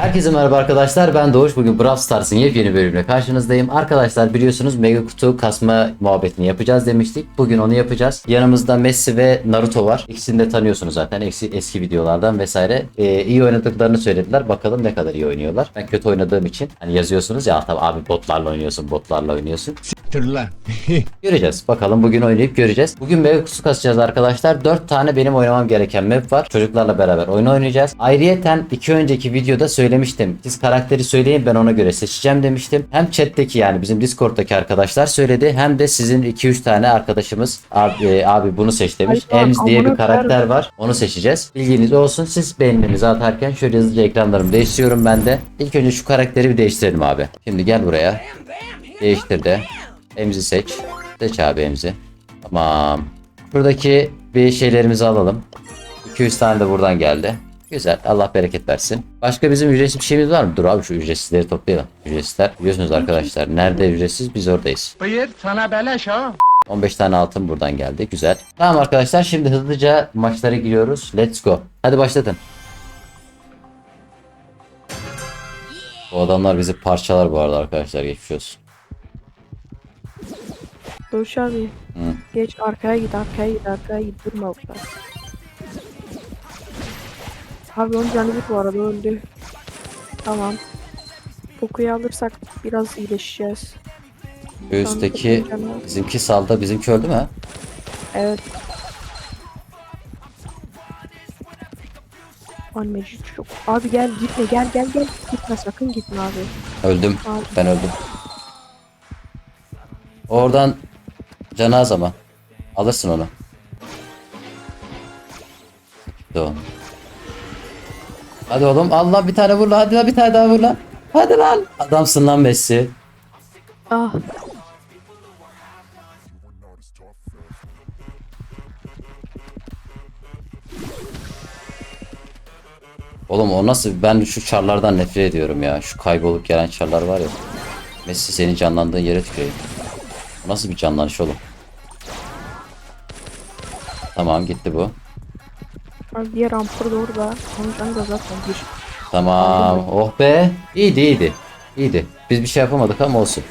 Herkese merhaba arkadaşlar ben Doğuş bugün Brawl Stars'ın yepyeni bölümüyle karşınızdayım. Arkadaşlar biliyorsunuz mega kutu kasma muhabbetini yapacağız demiştik. Bugün onu yapacağız. Yanımızda Messi ve Naruto var. İkisini de tanıyorsunuz zaten eski, eski videolardan vesaire. Ee, iyi oynadıklarını söylediler. Bakalım ne kadar iyi oynuyorlar. Ben kötü oynadığım için hani yazıyorsunuz ya tabii abi botlarla oynuyorsun botlarla oynuyorsun. Tır lan. Göreceğiz. Bakalım bugün oynayıp göreceğiz. Bugün mega kutusu kasacağız arkadaşlar. 4 tane benim oynamam gereken map var. Çocuklarla beraber oyun oynayacağız. Ayrıyeten iki önceki videoda söylemiştim. Siz karakteri söyleyin ben ona göre seçeceğim demiştim. Hem chat'teki yani bizim Discord'daki arkadaşlar söyledi. Hem de sizin 2-3 tane arkadaşımız abi, e, abi bunu seç demiş. Ems diye bir karakter var. Onu seçeceğiz. Bilginiz olsun. Siz beğeninizi atarken şöyle hızlıca ekranlarımı değiştiriyorum ben de. İlk önce şu karakteri bir değiştirelim abi. Şimdi gel buraya. Değiştir de. Emzi seç. Seç abi emzi. Tamam. Şuradaki bir şeylerimizi alalım. 200 tane de buradan geldi. Güzel. Allah bereket versin. Başka bizim ücretsiz bir şeyimiz var mı? Dur abi şu ücretsizleri toplayalım. Ücretsizler biliyorsunuz arkadaşlar. Nerede ücretsiz biz oradayız. Buyur sana beleş ha. 15 tane altın buradan geldi. Güzel. Tamam arkadaşlar şimdi hızlıca maçlara giriyoruz. Let's go. Hadi başlatın. Bu adamlar bizi parçalar bu arada arkadaşlar geçmiş olsun. Doğuş abi. Hı. Geç arkaya git arkaya git arkaya git durma burada. Abi onun canı bir bu arada öldü. Tamam. Pokuyu alırsak biraz iyileşeceğiz. Bu üstteki bizimki salda bizimki öldü mü? Evet. Anneci çok. Abi gel gitme gel gel gel. Gitme sakın gitme abi. Öldüm. Abi. Ben öldüm. Oradan canı az ama. Alırsın onu. O. Hadi oğlum Allah bir tane vur lan. Hadi lan bir tane daha vur lan. Hadi lan. Adamsın lan Messi. Ah. Oğlum o nasıl? Ben şu çarlardan nefret ediyorum ya. Şu kaybolup gelen çarlar var ya. Messi senin canlandığın yere tüküreyim. Nasıl bir canlanış oğlum? Tamam gitti bu. Abi diğer ampur da orada. Onun canı da zaten bir. Tamam. Oh be. İyiydi iyiydi. İyiydi. Biz bir şey yapamadık ama olsun.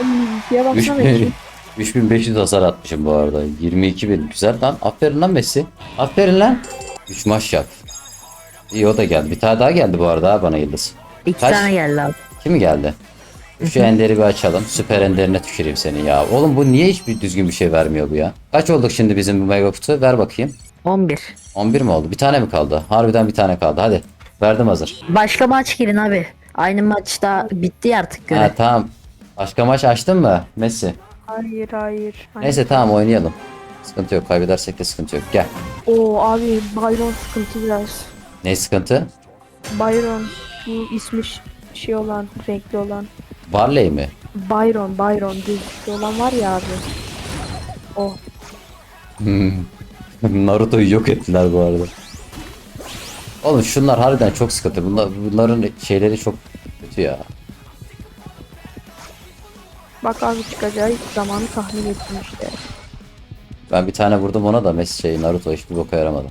Abi diye baksana. 3000 3500 hasar atmışım bu arada. 22.000 güzel lan. Aferin lan Messi. Aferin lan. 3 maç yap. İyi o da geldi. Bir tane daha geldi bu arada ha bana yıldız. İki Kaç? tane geldi abi. Kim geldi? Şu enderi bir açalım. Süper enderine tüküreyim seni ya. Oğlum bu niye hiçbir düzgün bir şey vermiyor bu ya? Kaç olduk şimdi bizim bu mega kutu? Ver bakayım. 11. 11 mi oldu? Bir tane mi kaldı? Harbiden bir tane kaldı. Hadi. Verdim hazır. Başka maç girin abi. Aynı maçta bitti artık göre. Ha tamam. Başka maç açtın mı Messi? Hayır hayır. hayır. Neyse tamam oynayalım. Sıkıntı yok. Kaybedersek de sıkıntı yok. Gel. Oo abi Byron sıkıntı biraz. Ne sıkıntı? Byron bu ismi ş- şey olan renkli olan. Barley mi? Byron Byron gözlüklü olan var ya abi. O. Naruto'yu yok ettiler bu arada. Oğlum şunlar harbiden çok sıkıntı. Bunlar, bunların şeyleri çok kötü ya. Bak abi çıkacağı zamanı tahmin ettim işte. Ben bir tane vurdum ona da Messi şey Naruto hiçbir boka yaramadı.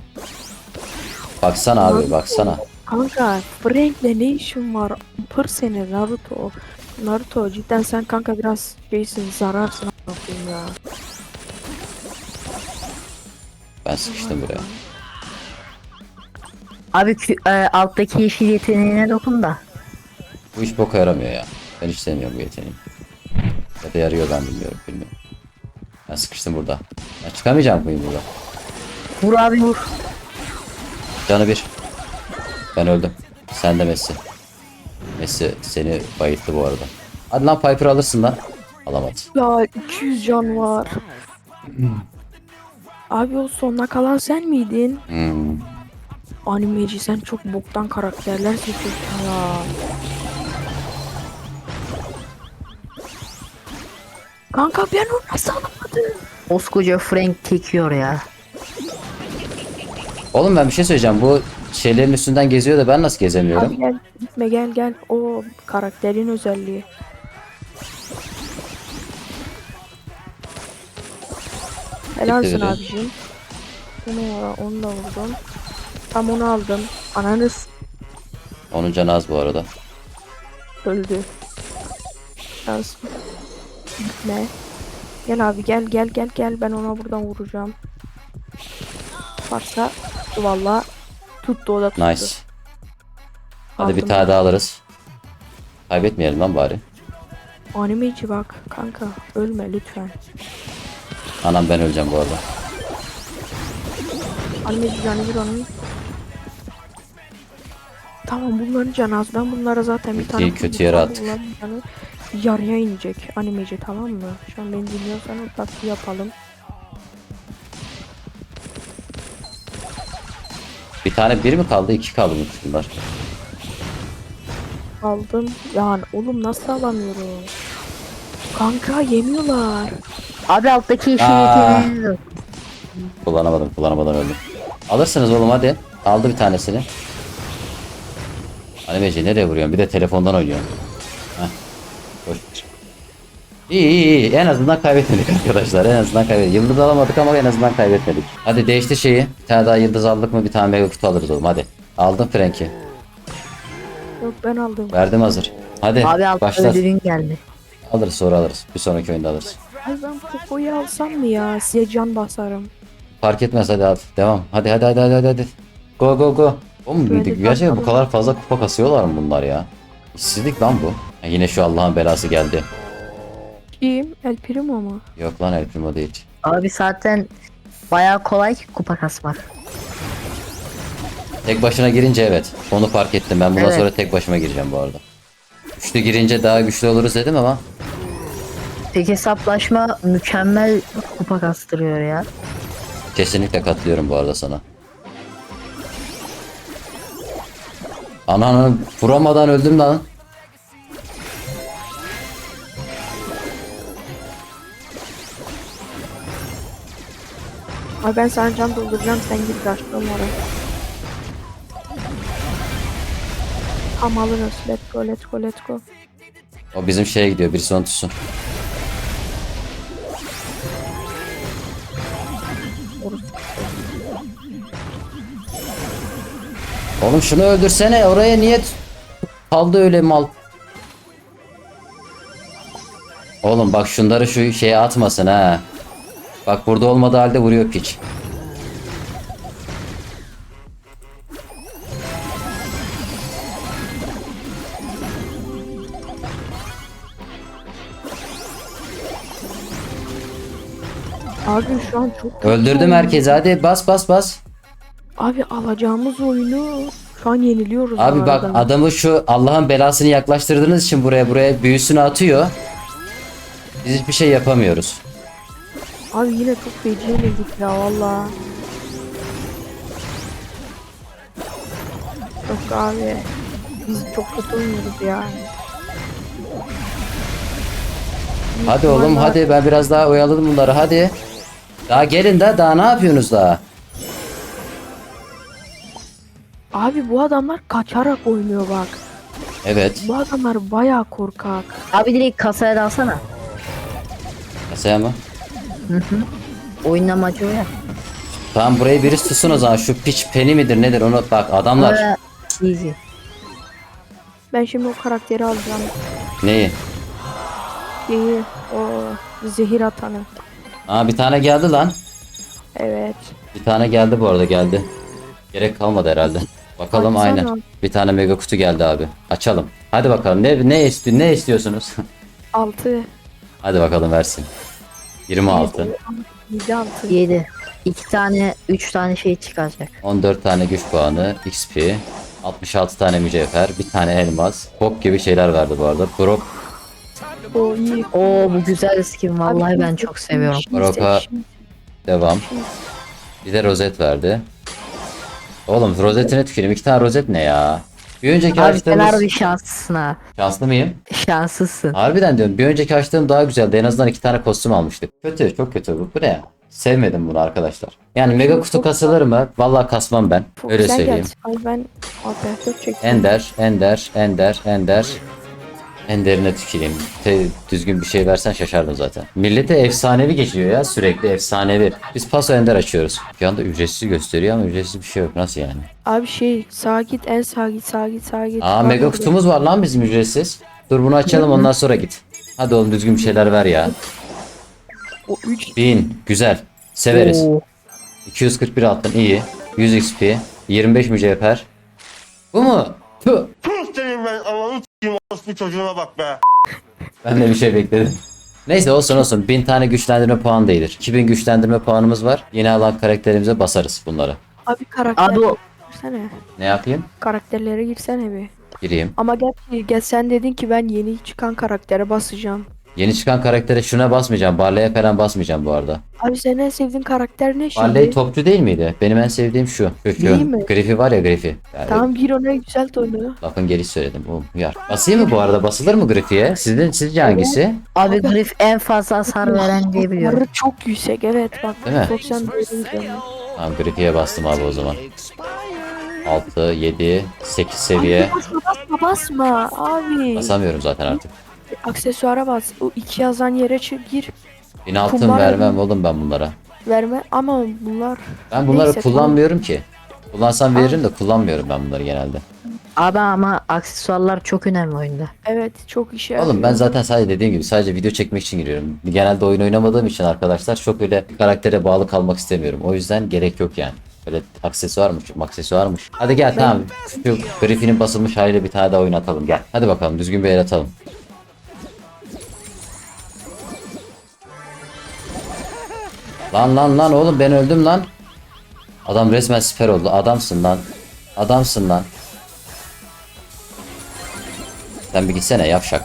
Baksana abi Naruto. baksana. Kanka Frank'le ne işin var? Pır seni Naruto. Naruto cidden sen kanka biraz şeysin zararsın ya. Ben sıkıştım buraya. Abi e, alttaki yeşil yeteneğine dokun da. Bu hiç boka yaramıyor ya. Ben hiç sevmiyorum bu yeteneği. Ya da yarıyor ben bilmiyorum bilmiyorum. Ben sıkıştım burada. Ben çıkamayacağım mıyım burada? Vur abi vur. Canı bir. Ben öldüm. Sen de Messi. Messi seni bayılttı bu arada. Hadi lan Piper alırsın lan. Alamadı. Ya 200 can var. Abi o sonuna kalan sen miydin? Hmm. Animeci sen çok boktan karakterler seçiyorsun ya. Kanka ben onu nasıl alamadım? Koskoca Frank tekiyor ya. Oğlum ben bir şey söyleyeceğim. Bu şeylerin üstünden geziyor da ben nasıl gezemiyorum? Abi gel gitme gel gel. O karakterin özelliği. Helalsin biri. abicim. Onu, onu da vurdum. Tam onu aldım. Ananız Onun canı az bu arada. Öldü. Biraz. Gitme. Gel abi gel gel gel gel ben ona buradan vuracağım. Varsa valla tuttu o da tuttu. Nice. Hadi bir Aldım. tane daha alırız. Kaybetmeyelim lan bari. Animeci bak kanka ölme lütfen. Anam ben öleceğim bu arada. Animeci canı bir onun. Tamam bunların canı az. Ben bunlara zaten bir tane İyi, kötü yere attık. Canı yarıya inecek animeci tamam mı? Şu an beni dinliyorsan taktiği yapalım. Bir tane bir mi kaldı iki kaldı mı bunlar? Aldım. Yani oğlum nasıl alamıyorum? Kanka yemiyorlar. Abi alttaki işi Aa. yeteneğiniz Kullanamadım kullanamadan öldüm. Alırsınız oğlum hadi. Aldı bir tanesini. Animeci nereye vuruyorsun? Bir de telefondan oynuyorsun. Heh. Boş ver. İyi iyi iyi. En azından kaybetmedik arkadaşlar. En azından kaybetmedik. Yıldız alamadık ama en azından kaybetmedik. Hadi değişti şeyi. Bir tane daha yıldız aldık mı bir tane mega kutu alırız oğlum hadi. Aldım Frank'i. Yok ben aldım. Verdim hazır. Hadi Abi altta başla. ödülün geldi. Alırız sonra alırız. Bir sonraki oyunda alırız. Ay ben Poco'yu alsam mı ya? Size can basarım. Fark etmez hadi al. Devam. Hadi hadi hadi hadi hadi. Go go go. Oğlum Böyle gerçekten bu kadar fazla kupa kasıyorlar mı bunlar ya? İşsizlik lan bu. Ha, yine şu Allah'ın belası geldi. Kim? El Primo mu? Yok lan El Primo değil. Abi zaten bayağı kolay ki kupa kasmak. Tek başına girince evet. Onu fark ettim. Ben bundan Evet. sonra tek başıma gireceğim bu arada. Üçlü girince daha güçlü oluruz dedim ama. Tek hesaplaşma mükemmel kupa kastırıyor ya. Kesinlikle katılıyorum bu arada sana. Ananı vuramadan öldüm lan. Ay ben sana can dolduracağım sen git başka numara. Tam alırız. Let's go let's go let's go. O bizim şeye gidiyor. Birisi onu tutsun. Oğlum şunu öldürsene. Oraya niye t- kaldı öyle mal? Oğlum bak şunları şu şeye atmasın ha. Bak burada olmadığı halde vuruyor piç. Abi şu an çok kötü Öldürdüm herkesi. Hadi bas bas bas. Abi alacağımız oyunu şu an yeniliyoruz. Abi bu bak arada. adamı şu Allah'ın belasını yaklaştırdığınız için buraya buraya büyüsünü atıyor. Biz hiçbir şey yapamıyoruz. Abi yine çok feci yenildik ya valla. Yok abi. Biz çok kötü oynuyoruz ya. Hadi oğlum Vallahi- hadi ben biraz daha oyaladım bunları hadi. Daha gelin de daha ne yapıyorsunuz daha? Abi bu adamlar kaçarak oynuyor bak. Evet. Bu adamlar bayağı korkak. Abi direkt kasaya dalsana. Kasaya mı? Oyun amacı o ya. Tamam burayı birisi tutsun o zaman. Şu piç peni midir nedir onu bak adamlar. Oraya easy. Ben şimdi o karakteri alacağım. Neyi? Şeyi, o zehir atanı. Aa bir tane geldi lan. Evet. Bir tane geldi bu arada geldi. Gerek kalmadı herhalde. Bakalım Baksana. aynen. Bir tane mega kutu geldi abi. Açalım. Hadi bakalım ne ne isti ne istiyorsunuz? 6. Hadi bakalım versin. 26. 7 6. 7. 2 tane 3 tane şey çıkacak. 14 tane güç puanı, XP, 66 tane mücevher, bir tane elmas, pop gibi şeyler verdi bu arada. Brock, O iyi. Oo bu güzel skin vallahi Abi, ben çok seviyorum. seç, şimdi devam. Bir de rozet verdi. Oğlum rozetine tüküreyim. İki tane rozet ne ya? Bir önceki Abi sen açtığımız... harbi şanslısın ha. Şanslı mıyım? Şanslısın. Harbiden diyorum. Bir önceki açtığım daha güzeldi. En azından iki tane kostüm almıştık. Kötü, çok kötü bu. Bu ne ya? Sevmedim bunu arkadaşlar. Yani mega kutu kasılır mı? Vallahi kasmam ben. Çok Öyle söyleyeyim. Ay ben operatör çektim. Ender, Ender, Ender, Ender. En derine tüküreyim. Te- düzgün bir şey versen şaşardım zaten. Millete efsanevi geçiyor ya sürekli efsanevi. Biz paso ender açıyoruz. Bir anda ücretsiz gösteriyor ama ücretsiz bir şey yok. Nasıl yani? Abi şey git en sağa git sağa git git. Aa mega kutumuz var lan bizim ücretsiz. Dur bunu açalım ondan sonra git. Hadi oğlum düzgün bir şeyler ver ya. O 3 1000 güzel. Severiz. Oo. 241 altın iyi. 100 XP. 25 mücevher. Bu mu? Tüh. Orospu çocuğuna bak be. Ben de bir şey bekledim. Neyse olsun olsun. 1000 tane güçlendirme puanı değildir. 2000 güçlendirme puanımız var. Yeni alan karakterimize basarız bunları. Abi karakter Abi o girsene. Ne yapayım? Karakterlere girsene bir. Gireyim. Ama gel, gel sen dedin ki ben yeni çıkan karaktere basacağım. Yeni çıkan karaktere şuna basmayacağım. Barley'e falan basmayacağım bu arada. Abi senin en sevdiğin karakter ne şimdi? Barley topçu değil miydi? Benim en sevdiğim şu. Şu. Değil mi? Griff'i var ya Griff'i. Yani Tamam gir ona yükselt onu. Lafın geliş söyledim. Oğlum uyar. Basayım mı bu arada? Basılır mı Griff'iye? Sizin, sizce hangisi? abi Griff en fazla hasar veren diye biliyorum. Hasarı çok yüksek evet bak. Değil mi? 90 değerinde. Tamam Griff'iye bastım abi o zaman. 6, 7, 8 seviye. Basma basma basma abi. Basamıyorum zaten artık. Aksesuara bas. O iki yazan yere çık gir. 1000 altın Kumbar vermem oğlum ben bunlara. Verme ama bunlar Ben bunları Neyse, kullanmıyorum ki. Kullansam veririm de kullanmıyorum ben bunları genelde. Abi ama aksesuarlar çok önemli oyunda. evet çok işe Oğlum ben yarıyor. zaten sadece dediğim gibi sadece video çekmek için giriyorum. Genelde oyun oynamadığım için arkadaşlar çok öyle karaktere bağlı kalmak istemiyorum. O yüzden gerek yok yani. Böyle aksesuarmış, aksesuarmış. Hadi gel tamam. Şu Griffin'in basılmış haliyle bir tane daha oyun atalım gel. Hadi bakalım düzgün bir el atalım. Lan lan lan oğlum ben öldüm lan. Adam resmen siper oldu. Adamsın lan. Adamsın lan. Sen bir gitsene yavşak.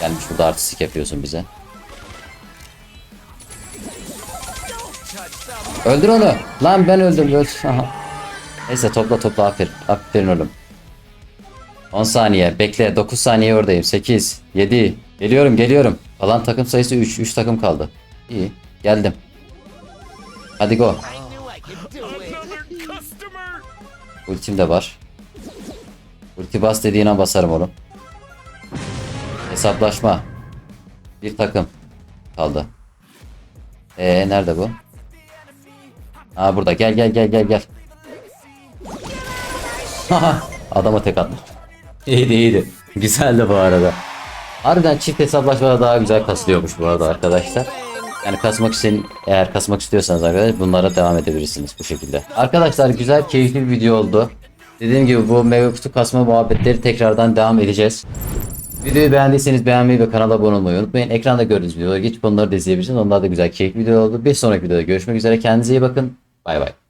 Gelmiş burada artistik yapıyorsun bize. Öldür onu. Lan ben öldüm. Öl. Aha. Neyse topla topla aferin. Aferin oğlum. 10 saniye. Bekle. 9 saniye oradayım. 8. 7. Geliyorum geliyorum. Alan takım sayısı 3. 3 takım kaldı. İyi. Geldim. Hadi go. Ultim de var. Ulti bas dediğin an basarım oğlum. Hesaplaşma. Bir takım kaldı. Ee nerede bu? Aa burada. Gel gel gel gel gel. Adama tek attım. İyiydi iyiydi. Güzeldi bu arada. Harbiden çift hesaplaşmada daha güzel kasılıyormuş bu arada arkadaşlar. Yani kasmak için eğer kasmak istiyorsanız arkadaşlar bunlara devam edebilirsiniz bu şekilde. Arkadaşlar güzel keyifli bir video oldu. Dediğim gibi bu mega kutu kasma muhabbetleri tekrardan devam edeceğiz. Videoyu beğendiyseniz beğenmeyi ve kanala abone olmayı unutmayın. Ekranda gördüğünüz videoları geçip onları da izleyebilirsiniz. Onlar da güzel keyifli video oldu. Bir sonraki videoda görüşmek üzere. Kendinize iyi bakın. Bay bay.